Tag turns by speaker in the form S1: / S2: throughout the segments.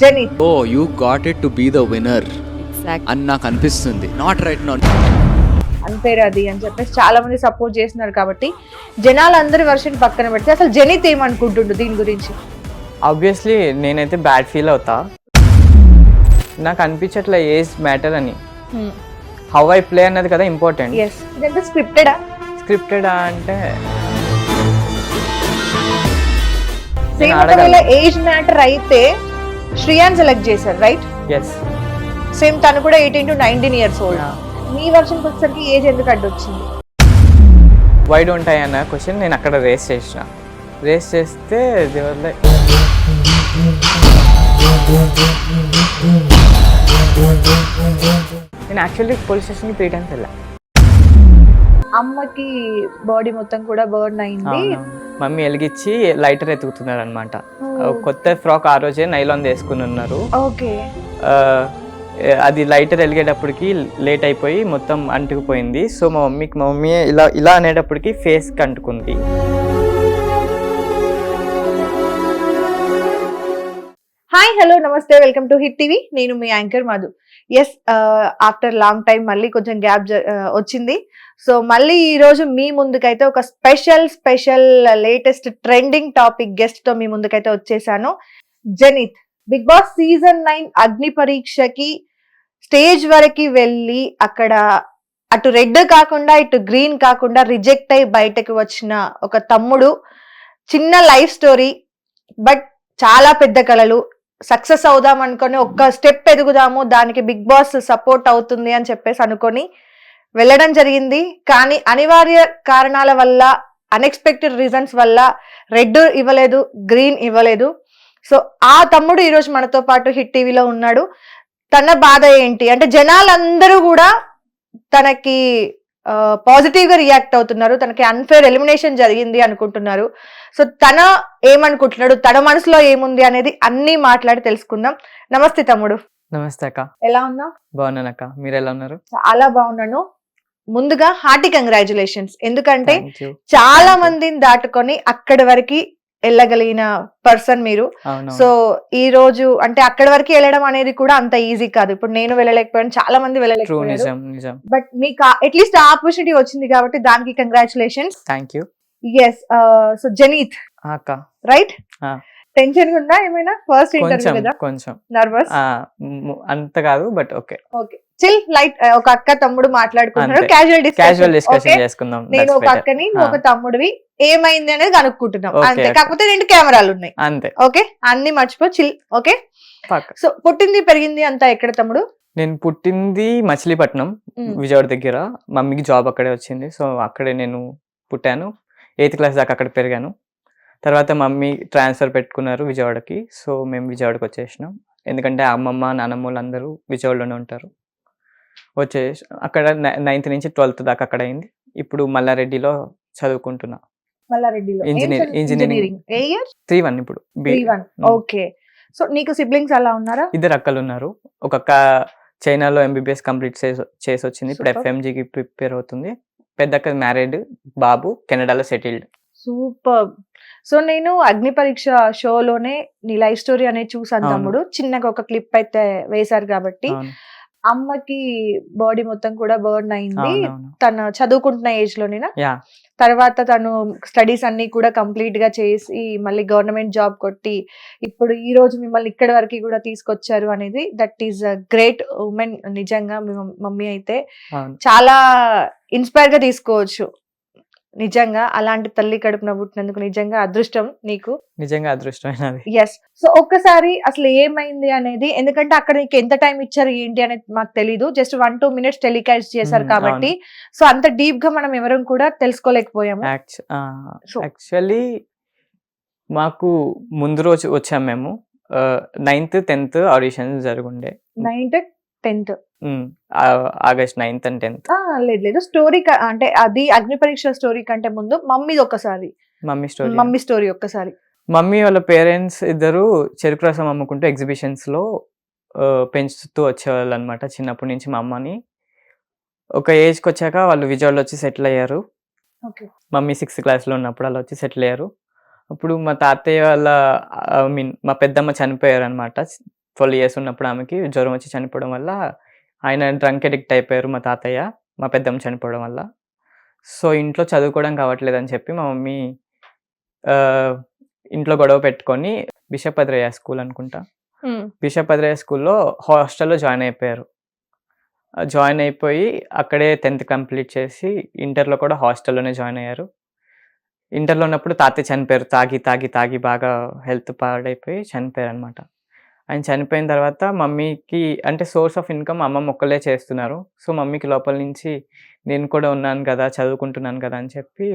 S1: Zenith
S2: oh you got it to be the winner
S3: exact
S2: అని నాకు అనిపిస్తుంది. Not right no
S1: unfair అది అని చెప్పేసి చాలా మంది సపోర్ట్ చేస్తున్నారు కాబట్టి జనాలందరి వర్షన్ పక్కన పెడితే అసలు జెనిత్ ఏమనుకుంటుండు దీని గురించి?
S4: ఆబ్వియస్లీ నేనైతే బ్యాడ్ ఫీల్ అవుతా. నాకు అనిపించట్లే ఏజ్ మ్యాటర్ అని. హౌ ఐ ప్లే అన్నది కదా ఇంపార్టెంట్
S1: ఎస్ ఇదంతా స్క్రిప్టెడా
S4: స్క్రిప్టెడ్ అంటే
S1: సేమ్. ఒకవేళ ఏజ్ మ్యాటర్ అయితే శ్రియాన్ సెలెక్ట్ చేశారు రైట్
S4: ఎస్
S1: సేమ్ తను కూడా eighteen to nineteen years old మీ వర్షన్కి వచ్చేసరికి ఏజ్ ఎందుకు అడ్డొచ్చింది
S4: వై డోంట్ ఐ అన్న క్వశ్చన్ నేను అక్కడ రేస్ చేసిన. రేస్ చేస్తే దేవర్ లైక్ నేను యాక్చువల్లీ పోలీస్ స్టేషన్కి త్రీ టైమ్స్ వెళ్ళా.
S1: అమ్మకి బాడీ మొత్తం కూడా బర్న్ అయింది.
S4: మమ్మీ వెలిగించి లైటర్ ఎతుకుతున్నారు అనమాట కొత్త ఫ్రాక్ ఆ రోజే నైలాన్ వేసుకుని ఉన్నారు. అది లైటర్ వెలిగేటప్పటికి లేట్ అయిపోయి మొత్తం అంటుకుపోయింది. సో మా మమ్మీకి మా మమ్మీ ఇలా ఇలా అనేటప్పటికి ఫేస్కి అంటుకుంది
S1: హాయ్ హలో నమస్తే వెల్కమ్ టు హిట్ టీవీ నేను మీ anchor Madhu. Yes after long time మళ్ళీ కొంచెం గ్యాప్ uh, వచ్చింది. సో మళ్ళీ ఈరోజు మీ ముందుకైతే ఒక special special latest trending topic గెస్ట్తో మీ ముందుకైతే వచ్చేసాను. Janith Bigg Boss season nine అగ్ని పరీక్షకి స్టేజ్ వరకు వెళ్ళి అక్కడ అటు రెడ్ కాకుండా ఇటు గ్రీన్ కాకుండా రిజెక్ట్ అయి బయటకు వచ్చిన ఒక తమ్ముడు. చిన్న లైఫ్ స్టోరీ బట్ చాలా పెద్ద కళలు. సక్సెస్ అవుదాం అనుకొని ఒక్క స్టెప్ ఎదుగుదాము దానికి బిగ్ బాస్ సపోర్ట్ అవుతుంది అని చెప్పేసి అనుకొని వెళ్ళడం జరిగింది. కానీ అనివార్య కారణాల వల్ల అన్ఎక్స్పెక్టెడ్ రీజన్స్ వల్ల రెడ్ ఇవ్వలేదు గ్రీన్ ఇవ్వలేదు. సో ఆ తమ్ముడు ఈరోజు మనతో పాటు హిట్ టీవీలో ఉన్నాడు. తన బాధ ఏంటి? అంటే జనాలందరూ కూడా తనకి పాజిటివ్గా రియాక్ట్ అవుతున్నారు. తనకి అన్ఫేర్ ఎలిమినేషన్ జరిగింది అనుకుంటున్నారు. సో తన ఏమనుకుంటున్నాడు? తన మనసులో ఏముంది అనేది అన్ని మాట్లాడి తెలుసుకుందాం. నమస్తే తమ్ముడు.
S4: నమస్తే అక్క.
S1: ఎలా ఉన్నావు?
S4: బాగున్నాను అక్క. మీరు ఎలా ఉన్నారు?
S1: చాలా బాగున్నాను. ముందుగా హార్టీ కంగ్రాచులేషన్స్ ఎందుకంటే. చాలా. మందిని దాటుకొని అక్కడి వరకు వెళ్ళగలిగిన పర్సన్ మీరు. సో ఈ రోజు అంటే అక్కడి వరకు వెళ్ళడం అనేది కూడా అంత ఈజీ కాదు. ఇప్పుడు నేను వెళ్ళలేకపోయాను చాలా మంది
S4: నిజం
S1: బట్ మీకు అట్లీస్ట్ ఆపర్చునిటీ వచ్చింది కాబట్టి దానికి congratulations
S4: thank you
S1: yes so Janith right
S4: ఆ.
S1: టెన్షన్ ఉందా ఏమైనా? ఫస్ట్ ఇంటర్వ్యూ కదా?
S4: కొంచెం.
S1: నర్వస్
S4: అంత కాదు but okay
S1: okay chill light ఒక అక్క తమ్ముడు మాట్లాడుకుంటున్నారు. క్యాజువల్
S4: క్యాజువల్
S1: డిస్కషన్
S4: డిస్కషన్ చేసుకుందాం.
S1: నేను ఒక. అక్కని ఒక తమ్ముడివి ఏమైంది అనేది కనుక్కుంటున్నాం. అంతే. కాకపోతే రెండు కెమెరాలు ఉన్నాయి.
S4: అంతే.
S1: ఓకే అన్ని మర్చిపో చిల్ ఓకే సో పుట్టింది పెరిగింది అంతా ఎక్కడ తమ్ముడు?
S4: నేను పుట్టింది మచిలీపట్నం
S1: మ్.
S4: విజయవాడ దగ్గర. మమ్మీకి జాబ్ అక్కడే వచ్చింది. సో అక్కడే నేను పుట్టాను. ఎయిత్ క్లాస్ దాకా అక్కడ పెరిగాను. తర్వాత మమ్మీ ట్రాన్స్ఫర్ పెట్టుకున్నారు విజయవాడకి. సో మేము విజయవాడకి వచ్చేసినాం. ఎందుకంటే అమ్మమ్మ నాన్నమ్మ వాళ్ళందరూ విజయవాడలోనే ఉంటారు. వచ్చేసి అక్కడ నైన్త్ నుంచి ట్వెల్త్ దాకా అక్కడ అయింది. ఇప్పుడు మల్లారెడ్డిలో చదువుకుంటున్నా.
S1: ఏ ఇయర్?
S4: త్రీ వన్ ఇప్పుడు.
S1: ఓకే. సో నీకు సిబ్లింగ్స్ అలా ఉన్నారా?
S4: ఇద్దరు అక్కలు ఉన్నారు. ఒక అక్క చైనాలో ఎంబీబీఎస్ కంప్లీట్ చేసి చేసి వచ్చింది. ఇప్పుడు. ఎఫ్ఎంజీకి ప్రిపేర్ అవుతుంది. పెద్ద అక్క మ్యారీడ్ బాబు కెనడాలో సెటిల్డ్.
S1: సూపర్. సో నేను అగ్ని పరీక్ష షోలోనే నీ లైఫ్ స్టోరీ అనేది చూసాను. తమ్ముడు. చిన్నగా ఒక క్లిప్ అయితే వేశారు కాబట్టి అమ్మకి బాడీ మొత్తం కూడా బర్న్ అయింది. తను చదువుకుంటున్న ఏజ్ లోనేనా? తర్వాత తను స్టడీస్ అన్ని కూడా కంప్లీట్గా చేసి మళ్ళీ గవర్నమెంట్ జాబ్ కొట్టి ఇప్పుడు ఈ రోజు మిమ్మల్ని ఇక్కడి వరకు కూడా తీసుకొచ్చారు అనేది దట్ ఈస్ గ్రేట్ ఉమెన్ నిజంగా మమ్మీ అయితే చాలా ఇన్స్పైర్గా తీసుకోవచ్చు. నిజంగా అలాంటి తల్లి కడుపున పుట్టినందుకు నిజంగా అదృష్టం నీకు?
S4: నిజంగా అదృష్టమైనది.
S1: ఎస్ సో ఒక్కసారి అసలు ఏమైంది అనేది ఎందుకంటే అక్కడ నీకు ఎంత టైం ఇచ్చారు ఏంటి అనేది మాకు తెలీదు. Just one two minutes telecast చేశారు
S4: మ్మ్,
S1: కాబట్టి. సో అంత డీప్గా మనం ఎవరం కూడా తెలుసుకోలేకపోయాము.
S4: యాక్చువల్లీ మాకు ముందు రోజు వచ్చాం మేము. Ninth tenth audition జరుగుండే.
S1: Ninth tenth
S4: August ninth and tenth.
S1: లేదు లేదు. స్టోరీ అంటే అది అగ్ని పరీక్ష స్టోరీ కంటే ముందు మమ్మీ ఒక్కసారి.
S4: Mummy story.
S1: మమ్మీ స్టోరీ ఒక్కసారి.
S4: మమ్మీ వాళ్ళ పేరెంట్స్ ఇద్దరు చెరుకు రసం అమ్ముకుంటూ ఎగ్జిబిషన్స్లో పెంచుతూ వచ్చేవాళ్ళు అనమాట చిన్నప్పటి నుంచి మా అమ్మని. ఒక ఏజ్కి వచ్చాక వాళ్ళు విజయవాడలో వచ్చి సెటిల్ అయ్యారు. మమ్మీ సిక్స్త్ క్లాస్లో ఉన్నప్పుడు అలా వచ్చి సెటిల్ అయ్యారు. అప్పుడు మా తాతయ్య వాళ్ళ ఐ మీన్ మా పెద్దమ్మ చనిపోయారు అనమాట ట్వెల్వ్ ఇయర్స్ ఉన్నప్పుడు ఆమెకి జ్వరం వచ్చి చనిపోవడం వల్ల ఆయన డ్రంక్ ఎడిక్ట్ అయిపోయారు మా తాతయ్య. మా పెద్దమ్మ చనిపోవడం వల్ల. సో ఇంట్లో చదువుకోవడం కావట్లేదు అని చెప్పి మా మమ్మీ ఇంట్లో గొడవ పెట్టుకొని బిషపద్రయ్య స్కూల్ అనుకుంటా. బిషపద్రయ్య స్కూల్లో హాస్టల్లో జాయిన్ అయిపోయారు. జాయిన్ అయిపోయి అక్కడే టెన్త్ కంప్లీట్ చేసి ఇంటర్లో కూడా హాస్టల్లోనే జాయిన్ అయ్యారు. ఇంటర్లో ఉన్నప్పుడు తాతయ్య చనిపోయారు. తాగి తాగి తాగి బాగా హెల్త్ పాడైపోయి చనిపోయారు అనమాట ఆయన చనిపోయిన తర్వాత మమ్మీకి అంటే సోర్స్ ఆఫ్ ఇన్కమ్ అమ్మమ్మ ఒక్కలే చేస్తున్నారు. సో మమ్మీకి లోపల నుంచి నేను కూడా ఉన్నాను కదా చదువుకుంటున్నాను కదా అని చెప్పి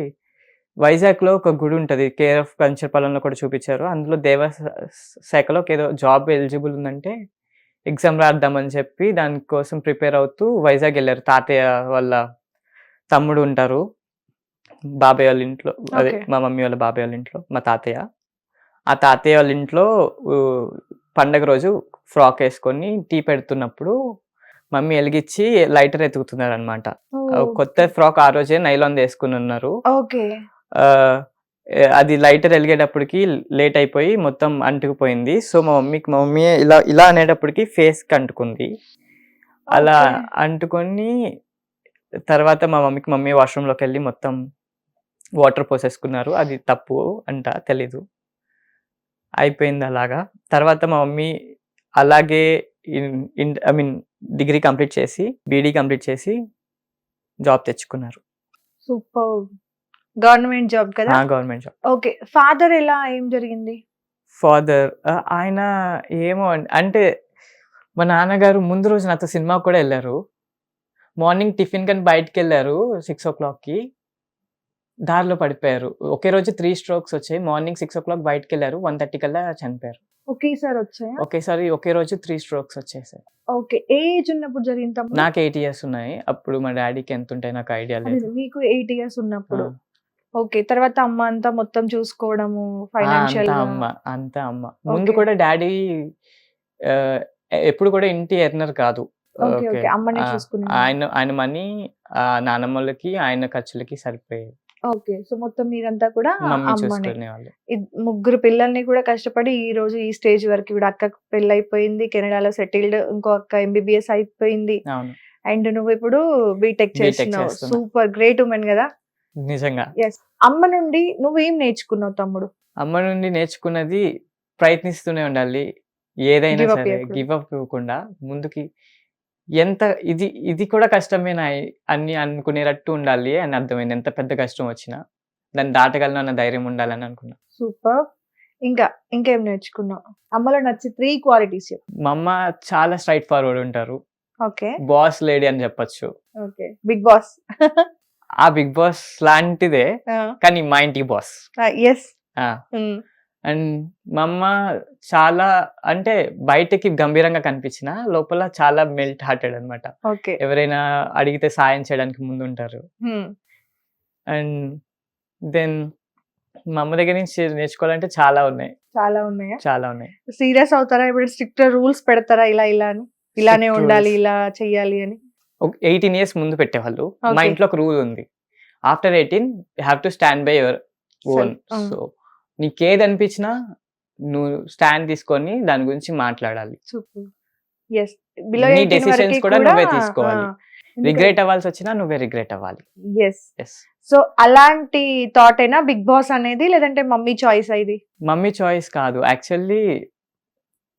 S4: వైజాగ్లో ఒక గుడి ఉంటుంది. కేర్ ఆఫ్ కంచరపాలెంలో కూడా చూపించారు. అందులో దేవ శాఖలో ఏదో జాబ్ ఎలిజిబుల్ ఉందంటే ఎగ్జామ్ రాద్దామని చెప్పి దానికోసం ప్రిపేర్ అవుతూ వైజాగ్ వెళ్ళారు. తాతయ్య వాళ్ళ తమ్ముడు ఉంటారు. బాబాయ్ వాళ్ళ ఇంట్లో అదే. మా మమ్మీ వాళ్ళ బాబాయ్ వాళ్ళ ఇంట్లో మా తాతయ్య. ఆ తాతయ్య వాళ్ళ ఇంట్లో పండగ రోజు ఫ్రాక్ వేసుకొని టీ పెడుతున్నప్పుడు మమ్మీ వెలిగించి లైటర్ ఎతుకుతున్నారు అనమాట కొత్త ఫ్రాక్ ఆ రోజే నైలాన్ వేసుకుని ఉన్నారు. అది లైటర్ వెలిగేటప్పటికి లేట్ అయిపోయి మొత్తం అంటుకుపోయింది. సో మా మమ్మీకి మా మమ్మీ ఇలా ఇలా అనేటప్పటికి ఫేస్కి అంటుకుంది. అలా. అంటుకొని తర్వాత మా మమ్మీకి మమ్మీ వాష్రూమ్లోకి వెళ్ళి మొత్తం వాటర్ పోసేసుకున్నారు. అది తప్పు అంట తెలీదు. అయిపోయింది అలాగా. తర్వాత మా మమ్మీ అలాగే ఐ మీన్ డిగ్రీ కంప్లీట్ చేసి బీడీ కంప్లీట్ చేసి జాబ్ తెచ్చుకున్నారు.
S1: సూపర్. గవర్నమెంట్ జాబ్ కదా?
S4: Government job.
S1: ఓకే. ఫాదర్ ఎలా ఏం జరిగింది?
S4: ఫాదర్ ఆయన ఏమో అంటే మా నాన్నగారు ముందు రోజు నాతో సినిమా కూడా వెళ్ళారు. మార్నింగ్ టిఫిన్ కని బయటకు వెళ్ళారు సిక్స్ ఓ క్లాక్కి. దారిలో పడిపోయారు. ఒకే రోజు త్రీ స్ట్రోక్స్ వచ్చాయి. మార్నింగ్ సిక్స్ ఓ క్లాక్ బయటకు వెళ్ళారు వన్ థర్టీ కల్లా చనిపోయారు.
S1: ఒకేసారి వచ్చాయా?
S4: ఒకేసారి ఒకే రోజు త్రీ స్ట్రోక్స్ వచ్చేసాయి
S1: ఓకే. ఏజ్ ఉన్నప్పుడు జరిగింది
S4: నాకు ఎయిట్ ఇయర్స్ ఉన్నాయి. అప్పుడు మా డాడీకి ఎంత ఉంటాయి నాకు ఐడియా లేదు.
S1: మీకు ఎయిట్ ఇయర్స్ ఉన్నప్పుడు. ఓకే. తర్వాత అమ్మ అంతా మొత్తం చూసుకోవడము ఫైనాన్షియల్
S4: అమ్మ అంతా అమ్మ. ముందు. కూడా డాడీ ఎప్పుడు కూడా ఇంటి ఎర్నర్ కాదు. ఆయన ఆయన మనీ నానమ్మలకి ఆయన ఖర్చులకి సరిపోయాయి
S1: ఓకే. సో మొత్తం మీరంతా కూడా
S4: మమ్మీ
S1: అమ్మనే. ఇద్- ముగ్గురు పిల్లల్ని కూడా కష్టపడి ఈ రోజు ఈ స్టేజ్ వరకు ఇప్పుడు అక్కకు పెళ్ళి అయిపోయింది కెనడాలో సెటిల్డ్ ఇంకో అక్క ఎంబీబీఎస్ అయిపోయింది.
S4: అవును.
S1: అండ్ నువ్వు ఇప్పుడు బీటెక్
S4: B.Tech
S1: చేస్తున్నావు.
S4: చేస్తున్నా.
S1: సూపర్ గ్రేట్ ఉమెన్ కదా?
S4: నిజంగా.
S1: అమ్మ నుండి నువ్వేం నేర్చుకున్నావు తమ్ముడు?
S4: అమ్మ నుండి నేర్చుకున్నది ప్రయత్నిస్తూనే ఉండాలి. ఏదైనా
S1: Give up
S4: సరే
S1: చేయకూడదు.
S4: గివ్ అప్ ఇవ్వకుండా ముందుకి ఎంత ఇది ఇది కూడా కష్టమేనా అన్ని అనుకునేటట్టు ఉండాలి అని అర్థమైంది. ఎంత పెద్ద కష్టం వచ్చినా. దాన్ని దాటగలను అన్న ధైర్యం ఉండాలని అనుకున్నా.
S1: సూపర్. ఇంకా ఇంకేం నేర్చుకున్నావు? అమ్మలో నచ్చి త్రీ క్వాలిటీస్
S4: మా అమ్మ చాలా స్ట్రైట్ ఫార్వర్డ్ ఉంటారు.
S1: ఓకే.
S4: బాస్ లేడీ అని చెప్పొచ్చు.
S1: ఓకే. బిగ్ బాస్
S4: ఆ బిగ్ బాస్ లాంటిదే కానీ మా ఇంటికి బాస్
S1: ఎస్
S4: అండ్ మా అమ్మ చాలా అంటే బయటకి గంభీరంగా కనిపించిన లోపల చాలా మెల్ట్ హార్టెడ్ అన్నమాట.
S1: ఓకే.
S4: ఎవరైనా అడిగితే సాయం చేయడానికి ముందు ఉంటారు అండ్ దెన్ మా అమ్మ దగ్గర నుంచి నేర్చుకోవాలంటే చాలా ఉన్నాయి.
S1: చాలా ఉన్నాయా?
S4: చాలా ఉన్నాయి.
S1: సీరియస్ అవుతారా? ఇప్పుడు స్ట్రిక్ట్ రూల్స్ పెడతారా ఇలా ఇలా అని? ఇలానే ఉండాలి. ఇలా చెయ్యాలి అని?
S4: ఎయిటీన్ ఇయర్స్ ముందు పెట్టేవాళ్ళు. మా. ఇంట్లో ఒక రూల్ ఉంది. After eighteen you have to stand by your own. So నీకేది అనిపించినా నువ్వు స్టాండ్ తీసుకొని దాని గురించి మాట్లాడాలి. నీ decisions కూడా నువ్వే తీసుకోవాలి. రిగ్రెట్ అవ్వాల్సి వచ్చినా నువ్వే రిగ్రెట్ అవ్వాలి.
S1: సో అలాంటి థాట్ అయినా బిగ్ బాస్ అనేది లేదంటే మమ్మీ చాయిస్ ఇది?
S4: మమ్మీ చాయిస్ కాదు. యాక్చువల్లీ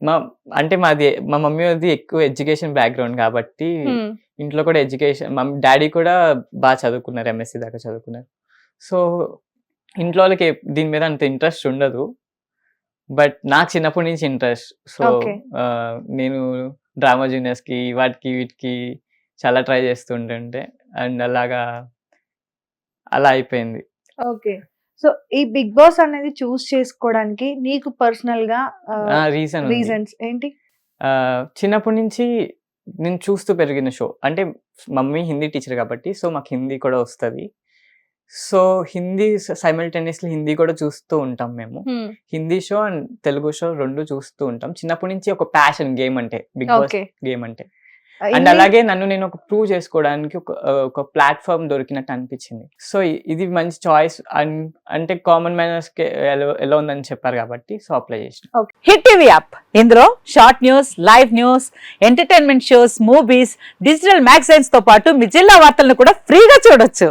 S4: మా అంటే మాది మా మమ్మీ అది ఎక్కువ ఎడ్యుకేషన్ బ్యాక్గ్రౌండ్ కాబట్టి
S1: Hmm.
S4: ఇంట్లో కూడా ఎడ్యుకేషన్ మా డాడీ కూడా బాగా చదువుకున్నారు ఎంఎస్సి దాకా చదువుకున్నారు. సో ఇంట్లో వాళ్ళకి దీని మీద అంత ఇంట్రెస్ట్ ఉండదు. బట్ నాకు చిన్నప్పటి నుంచి ఇంట్రెస్ట్. సో. నేను డ్రామా జూనియర్స్కి వాటికి వీటికి చాలా ట్రై చేస్తుంటుంటే అండ్ అలాగా అలా అయిపోయింది.
S1: ఓకే. సో ఈ బిగ్ బాస్ అనేది చూస్ చేసుకోవడానికి నీకు పర్సనల్గా
S4: రీజన్
S1: రీజన్స్ ఏంటి?
S4: చిన్నప్పటి నుంచి నేను చూస్తూ పెరిగిన షో. అంటే మమ్మీ హిందీ టీచర్ కాబట్టి సో మాకు హిందీ కూడా వస్తుంది. సో హిందీ సైమల్టేనియస్లీ హిందీ కూడా చూస్తూ ఉంటాం మేము. Hindi show and Telugu show రెండు చూస్తూ ఉంటాం. చిన్నప్పటి నుంచి ఒక ప్యాషన్ గేమ్ అంటే బిగ్ బాస్ గేమ్ అంటే. అండ్ అలాగే నన్ను నేను ఒక ప్రూవ్ చేసుకోవడానికి ఒక ఒక ప్లాట్ఫామ్ దొరికినట్టు అనిపించింది. సో ఇది మంచి చాయిస్ అంటే కామన్ మ్యానర్స్ ఎలా ఉందని చెప్పారు కాబట్టి సో అప్లై చేసిన.
S3: Hit TV app. ఇందులో short news live news entertainment shows movies digital మ్యాగజైన్స్తో పాటు మీ జిల్లా వార్తలను కూడా ఫ్రీగా చూడొచ్చు.